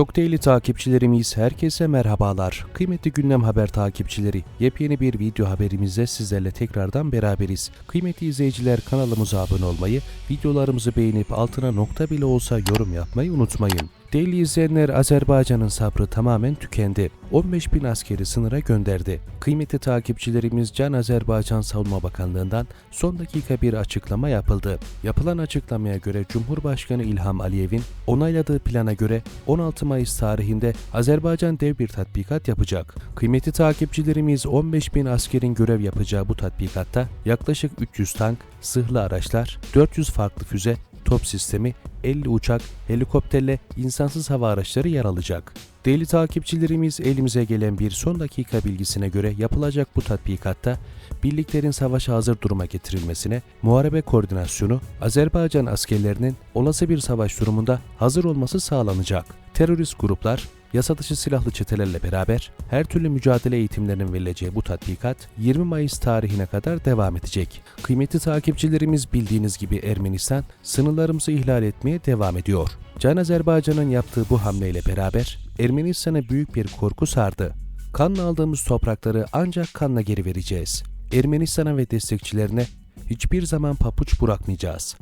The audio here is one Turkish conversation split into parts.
Çok değerli takipçilerimiz herkese merhabalar. Kıymetli gündem haber takipçileri yepyeni bir video haberimizde sizlerle tekrardan beraberiz. Kıymetli izleyiciler kanalımıza abone olmayı, videolarımızı beğenip altına nokta bile olsa yorum yapmayı unutmayın. Değerli izleyenler Azerbaycan'ın sabrı tamamen tükendi. 15 bin askeri sınıra gönderdi. Kıymetli takipçilerimiz Can Azerbaycan Savunma Bakanlığı'ndan son dakika bir açıklama yapıldı. Yapılan açıklamaya göre Cumhurbaşkanı İlham Aliyev'in onayladığı plana göre 16 Mayıs tarihinde Azerbaycan dev bir tatbikat yapacak. Kıymetli takipçilerimiz 15 bin askerin görev yapacağı bu tatbikatta yaklaşık 300 tank, zırhlı araçlar, 400 farklı füze, top sistemi, 50 uçak, helikopterle insansız hava araçları yer alacak. Değerli takipçilerimiz elimize gelen bir son dakika bilgisine göre yapılacak bu tatbikatta birliklerin savaşa hazır duruma getirilmesine, muharebe koordinasyonu, Azerbaycan askerlerinin olası bir savaş durumunda hazır olması sağlanacak. Terörist gruplar, yasa dışı silahlı çetelerle beraber her türlü mücadele eğitimlerinin verileceği bu tatbikat 20 Mayıs tarihine kadar devam edecek. Kıymetli takipçilerimiz bildiğiniz gibi Ermenistan sınırlarımızı ihlal etmeye devam ediyor. Can Azerbaycan'ın yaptığı bu hamleyle beraber Ermenistan'a büyük bir korku sardı. Kanla aldığımız toprakları ancak kanla geri vereceğiz. Ermenistan'a ve destekçilerine hiçbir zaman papuç bırakmayacağız.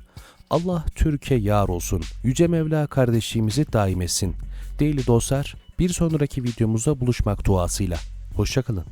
Allah Türkiye yar olsun. Yüce Mevla kardeşliğimizi daim etsin. Değerli dostlar, bir sonraki videomuzda buluşmak duasıyla. Hoşçakalın.